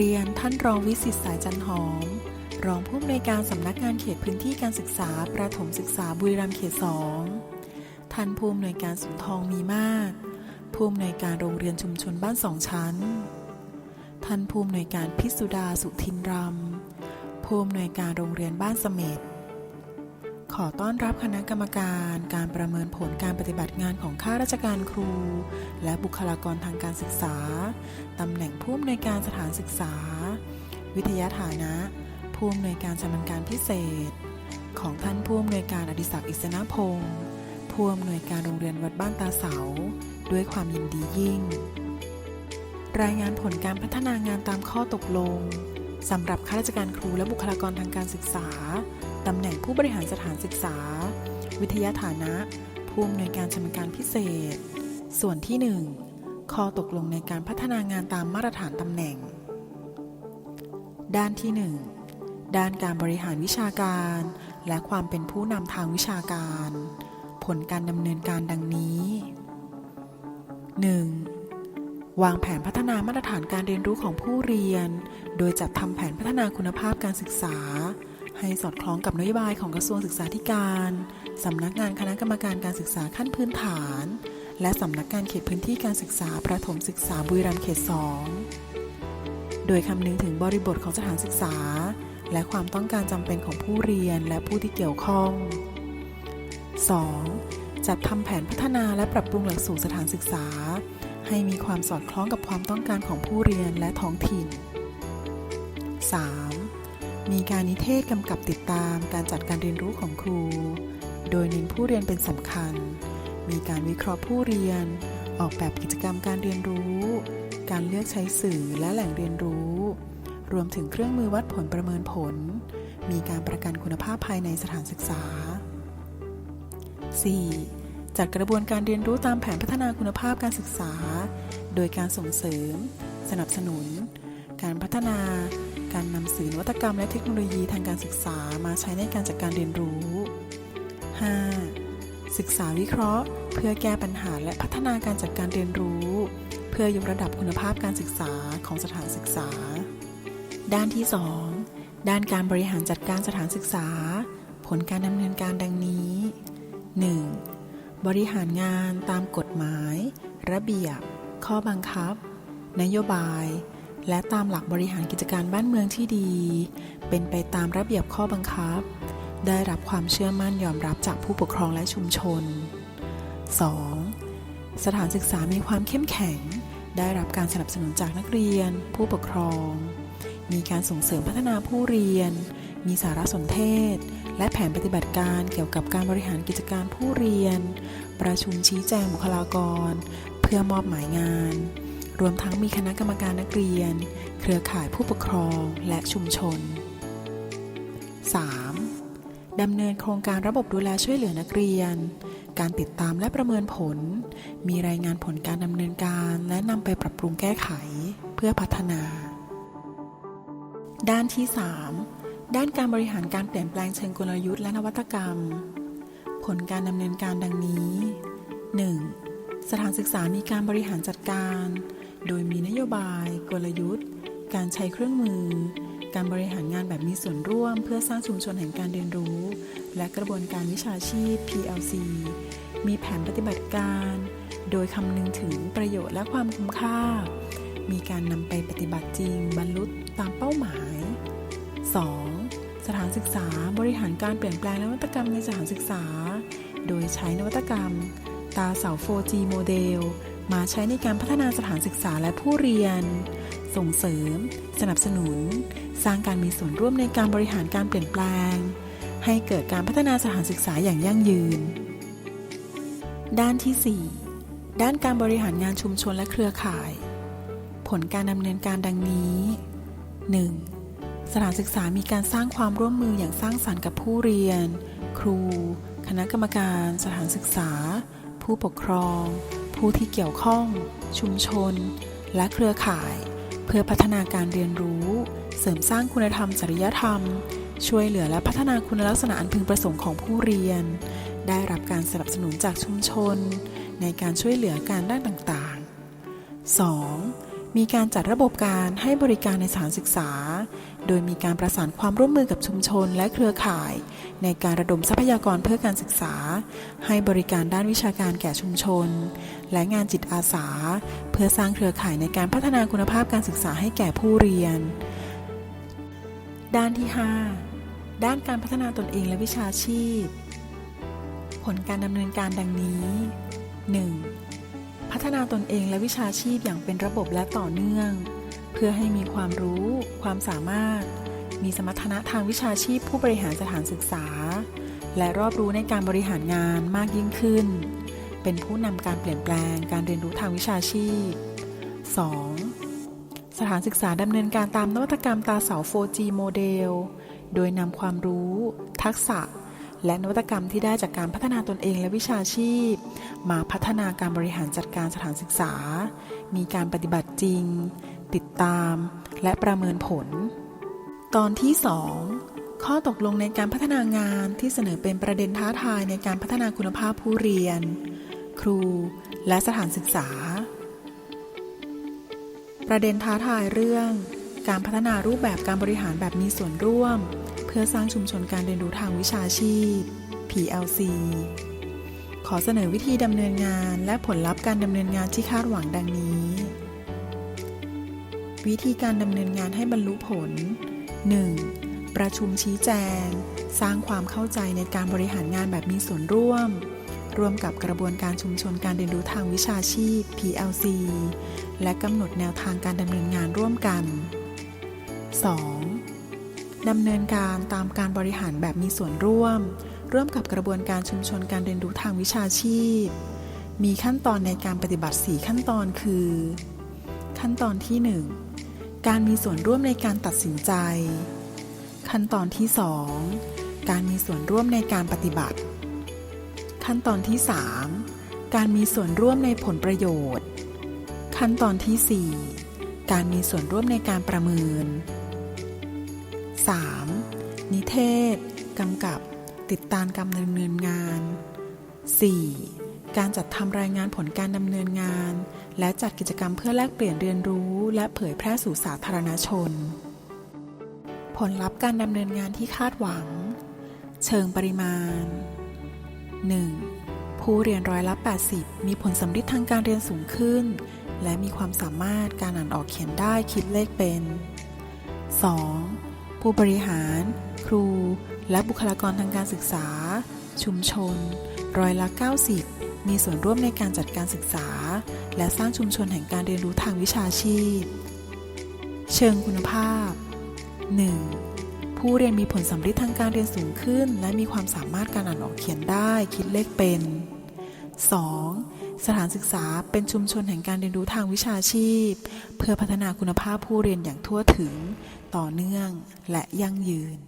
เรียนท่านรองวิสิตสายจันหอม รองผู้อำนวยการสำนักงานเขตพื้นที่การศึกษา ประถมศึกษาบุรีรัมย์เขตสองท่านผู้อำนวยการสุนทองมีมาก ผู้อำนวยการโรงเรียนชุมชนบ้านสองชั้น ท่านผู้อำนวยการพิสุดาสุทินรำผู้อำนวยการโรงเรียนบ้านเสม็ด ขอต้อนรับคณะกรรมการการประเมินผลการปฏิบัติงานของข้าราชการครู และบุคลากรทางการศึกษา ตำแหน่งผู้อำนวยการสถานศึกษา วิทยาฐานะ ผู้อำนวยการชำนาญการพิเศษ ของท่านผู้อำนวยการอดิศักดิ์อิสนพงศ์ผู้อำนวยการโรงเรียนวัดบ้านตาเสา ด้วยความยินดียิ่ง รายงานผลการพัฒนางานตามข้อตกลงสำหรับข้าราชการครูและบุคลากรทางการศึกษา ตำแหน่งผู้บริหารสถานศึกษา วิทยาฐานะ ผู้อำนวยการชำนาญการพิเศษ ส่วนที่ 1 ข้อตกลงในการพัฒนางานตามมาตรฐานตำแหน่ง ด้านที่ 1 ด้านการบริหารวิชาการ และความเป็นผู้นำทางวิชาการ ผลการดำเนินการดังนี้ 1. วางแผนพัฒนามาตรฐานการเรียนรู้ของผู้เรียน โดยจัดทำแผนพัฒนาคุณภาพการศึกษา ให้สอดคล้องกับนโยบายของกระทรวงศึกษาธิการสำนักงานคณะกรรมการการศึกษาขั้นพื้นฐาน และสำนักงานเขตพื้นที่การศึกษาประถมศึกษาบุรีรัมย์เขต 2 โดยคำนึงถึงบริบทของสถานศึกษา และความต้องการจำเป็นของผู้เรียนและผู้ที่เกี่ยวข้อง 2. จัดทำแผนพัฒนาและปรับปรุงหลักสูตรสถานศึกษา ให้มีความสอดคล้องกับความต้องการของผู้เรียนและท้องถิ่น 3. มีการนิเทศกำกับติดตามการจัดการเรียนรู้ของครู โดยเน้นผู้เรียนเป็นสำคัญ มีการวิเคราะห์ผู้เรียน ออกแบบกิจกรรมการเรียนรู้ การเลือกใช้สื่อและแหล่งเรียนรู้ รวมถึงเครื่องมือวัดผลประเมินผล มีการประกันคุณภาพภายในสถานศึกษา 4. จัดกระบวนการเรียนรู้ตามแผนพัฒนาคุณภาพการศึกษา โดยการส่งเสริม สนับสนุน การพัฒนา การนำสื่อนวัตกรรมและเทคโนโลยีทางการศึกษามาใช้ในการจัดการเรียนรู้ 5. ศึกษาวิเคราะห์ เพื่อแก้ปัญหาและพัฒนาการจัดการเรียนรู้ เพื่อยกระดับคุณภาพการศึกษาของสถานศึกษา ด้านที่ 2 ด้านการบริหารจัดการสถานศึกษา ผลการดำเนินการดังนี้ 1. บริหารงานตามกฎหมาย ระเบียบ ข้อบังคับ นโยบาย และตามหลักบริหารกิจการบ้านเมืองที่ดี เป็นไปตามระเบียบข้อบังคับ ได้รับความเชื่อมั่นยอมรับจากผู้ปกครองและชุมชน 2. สถานศึกษามีความเข้มแข็ง ได้รับการสนับสนุนจากนักเรียน ผู้ปกครอง มีการส่งเสริมพัฒนาผู้เรียน มีสารสนเทศ และแผนปฏิบัติการเกี่ยวกับการบริหารกิจการผู้เรียน ประชุมชี้แจงบุคลากร เพื่อมอบหมายงาน รวมทั้งมีคณะกรรมการนักเรียน เครือข่ายผู้ปกครองและชุมชน 3. ดำเนินโครงการระบบดูแลช่วยเหลือนักเรียน การติดตามและประเมินผล มีรายงานผลการดำเนินการและนำไปปรับปรุงแก้ไขเพื่อพัฒนา ด้านที่ 3 ด้านการบริหารการเปลี่ยนแปลงเชิงกลยุทธ์และนวัตกรรม ผลการดำเนินการดังนี้ 1. สถานศึกษามีการบริหารจัดการ โดยมีนโยบาย กลยุทธ์ การใช้เครื่องมือ การบริหารงานแบบมีส่วนร่วม เพื่อสร้างชุมชนแห่งการเรียนรู้ และกระบวนการวิชาชีพ PLC มีแผนปฏิบัติการ โดยคำนึงถึงประโยชน์และความคุ้มค่า มีการนำไปปฏิบัติจริง บรรลุตามเป้าหมาย 2. สถานศึกษาบริหารการเปลี่ยนแปลงนวัตกรรมในสถานศึกษา โดยใช้นวัตกรรม ตาเสา 4G โมเดล มาใช้ในการพัฒนาสถานศึกษาและผู้เรียน ส่งเสริม สนับสนุน สร้างการมีส่วนร่วมในการบริหารการเปลี่ยนแปลง ให้เกิดการพัฒนาสถานศึกษาอย่างยั่งยืน ด้านที่ 4 ด้านการบริหารงานชุมชนและเครือข่าย ผลการดำเนินการดังนี้ 1. สถานศึกษามีการสร้างความร่วมมืออย่างสร้างสรรค์กับผู้เรียน ครู คณะกรรมการ สถานศึกษา ผู้ปกครอง ผู้ที่เกี่ยวข้อง ชุมชน และเครือข่าย เพื่อพัฒนาการเรียนรู้ เสริมสร้างคุณธรรมจริยธรรม ช่วยเหลือและพัฒนาคุณลักษณะอันพึงประสงค์ของผู้เรียน ได้รับการสนับสนุนจากชุมชน ในการช่วยเหลือการด้านต่างๆ 2. มีการจัดระบบการให้บริการในสถานศึกษา โดยมีการประสานความร่วมมือกับชุมชนและเครือข่าย ในการระดมทรัพยากรเพื่อการศึกษา ให้บริการด้านวิชาการแก่ชุมชน และงานจิตอาสา เพื่อสร้างเครือข่ายในการพัฒนาคุณภาพการศึกษาให้แก่ผู้เรียน ด้านที่ 5 ด้านการพัฒนาตนเองและวิชาชีพ ผลการดำเนินการดังนี้ 1. พัฒนาตนเองและวิชาชีพอย่างเป็นระบบและต่อเนื่อง เพื่อให้มีความรู้ ความสามารถ มีสมรรถนะทางวิชาชีพผู้บริหารสถานศึกษา และรอบรู้ในการบริหารงานมากยิ่งขึ้น เป็นผู้นำการเปลี่ยนแปลงการเรียนรู้ทางวิชาชีพ 2. สถานศึกษาดำเนินการตามนวัตกรรมตาเสา 4G โมเดล โดยนำความรู้ ทักษะ และนวัตกรรมที่ได้จากการพัฒนาตนเองและวิชาชีพ มาพัฒนาการบริหารจัดการสถานศึกษา มีการปฏิบัติจริง ติดตาม และประเมินผล ตอนที่ 2 ข้อตกลงในการพัฒนางานที่เสนอเป็นประเด็นท้าทายในการพัฒนาคุณภาพผู้เรียน ครู และสถานศึกษา ประเด็นท้าทายเรื่อง การพัฒนารูปแบบการบริหารแบบมีส่วนร่วม พื่อสร้างชุมชนการเรียนรู้ทางวิชาชีพ PLC ขอเสนอวิธีดำเนินงานและผลลัพธ์การดำเนินงานที่คาดหวังดังนี้ วิธีการดำเนินงานให้บรรลุผล 1. ประชุมชี้แจง สร้างความเข้าใจในการบริหารงานแบบมีส่วนร่วม ร่วมกับกระบวนการชุมชนการเรียนรู้ทางวิชาชีพ PLC และกำหนดแนวทางการดำเนินงานร่วมกัน 2. ดำเนินการตามการบริหารแบบมีส่วนร่วม ร่วมกับกระบวนการชุมชนการเรียนรู้ทางวิชาชีพ มีขั้นตอนในการปฏิบัติ 4 ขั้นตอนคือ ขั้นตอนที่ 1 การมีส่วนร่วมในการตัดสินใจ ขั้นตอนที่ 2 การมีส่วนร่วมในการปฏิบัติ ขั้นตอนที่ 3 การมีส่วนร่วมในผลประโยชน์ ขั้นตอนที่ 4 การมีส่วนร่วมในการประเมิน 3. นิเทศ กำกับ ติดตามการดำเนินงาน 4. การจัดทำรายงานผลการดำเนินงาน และจัดกิจกรรมเพื่อแลกเปลี่ยนเรียนรู้ และเผยแพร่สู่สาธารณชน ผลลัพธ์การดำเนินงานที่คาดหวัง เชิงปริมาณ 1. ผู้เรียนร้อยละ 80 มีผลสำลิดทางการเรียนสูงขึ้น และมีความสามารถการอ่านออกเขียนได้คิดเลขเป็น 2. ผู้บริหาร ครู และบุคลากรทางการศึกษา ชุมชน ร้อยละ 90 มีส่วนร่วมในการจัดการศึกษา และสร้างชุมชนแห่งการเรียนรู้ทางวิชาชีพ เชิงคุณภาพ 1. ผู้เรียนมีผลสำลิดทางการเรียนสูงขึ้น และมีความสามารถการอ่านออกเขียนได้ คิดเลขเป็น 2. สถานศึกษาเป็นชุมชนแห่งการเรียนรู้ทางวิชาชีพ เพื่อพัฒนาคุณภาพผู้เรียนอย่างทั่วถึง ต่อเนื่องและยั่งยืน